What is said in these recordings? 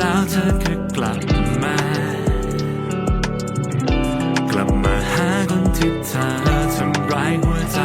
แล้วเธอคือกลับมา กลับมาหาคนที่เธอทำร้ายหัวใจ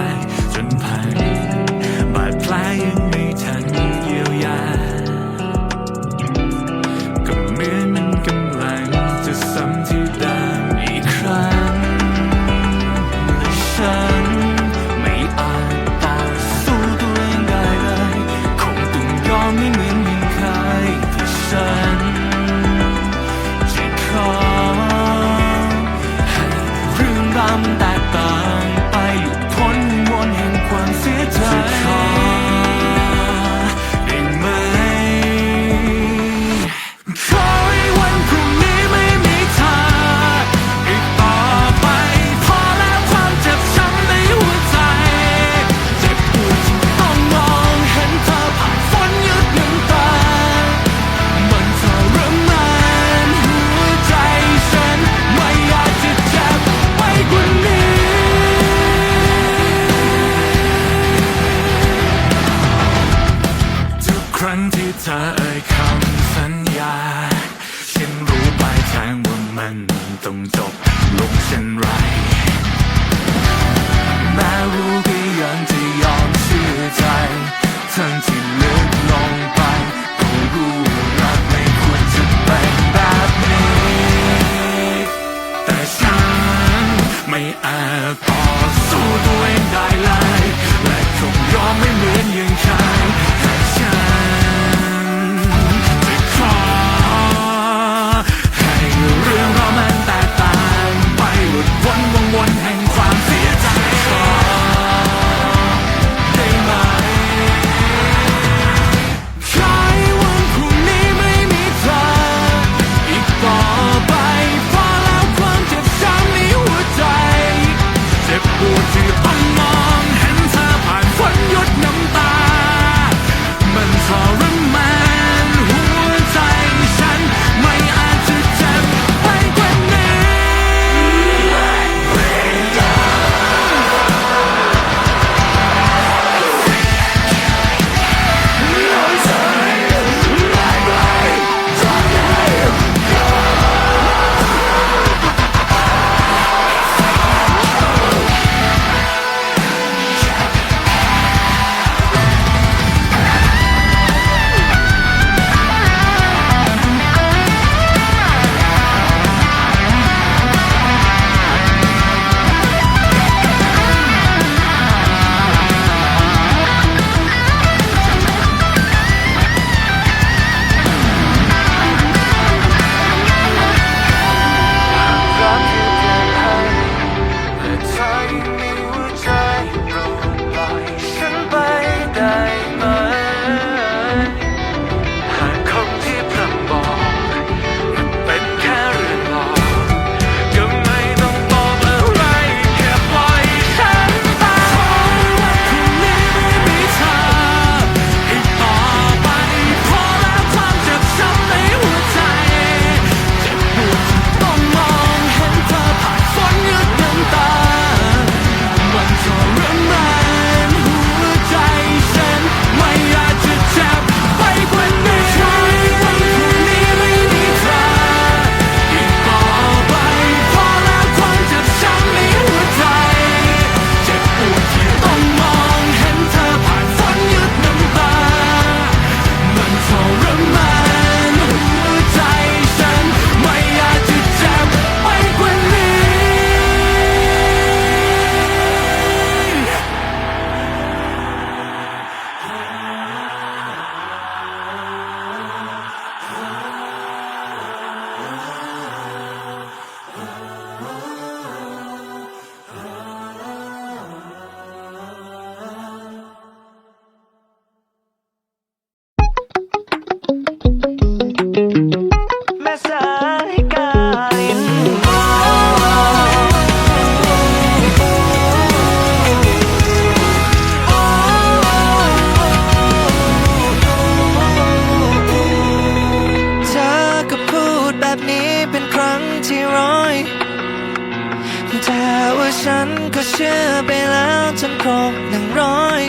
ฉันก็เชื่อไปแล้วจนครบหนึ่งร้อย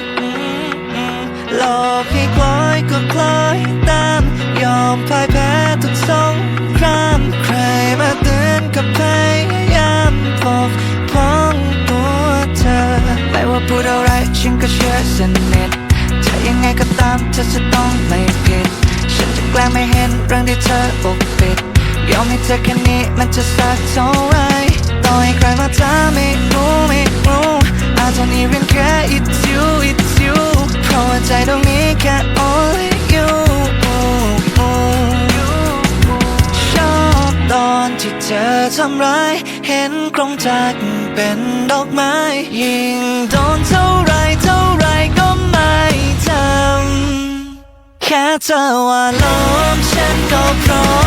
หลอกให้คล้อยก็คล้อยตาม ยอมพ่ายแพ้ทุกสงครามใครมาเตือนกับพยายามปกป้องตัวเธอ ไม่ว่าพูดอะไรฉันก็เชื่อสนิทจะยังไงก็ตามเธอจะต้องไม่ผิด ฉันจะแกล้งไม่เห็นเรื่องที่เธอปกปิด ยอมให้เธอแค่นี้มันจะสักเท่าไรต่อให้ใครมาถามไม่รู้ไม่รู้อาจจะนี่เป็นแค่ it's you it's you เพราะว่าใจตรงนี้แค่ only you ชอบตอนที่เธอทำร้าย เห็นกรงจักเป็นดอกไม้ ยิ่งโดนเท่าไรเท่าไรก็ไม่ทำแค่เธอว่าล้มฉันก็พร้อม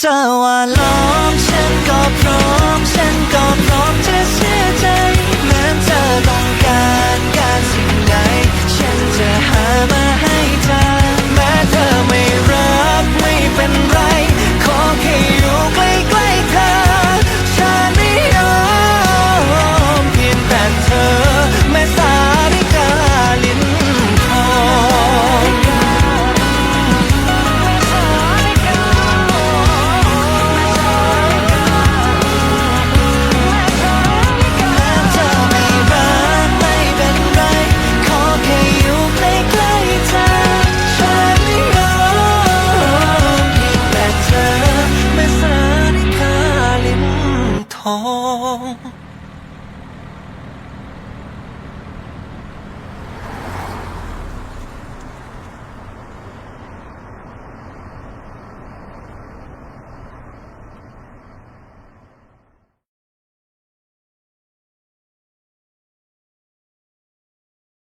เธอว่าล้อมฉันก็พร้อม ฉันก็พร้อมเธอ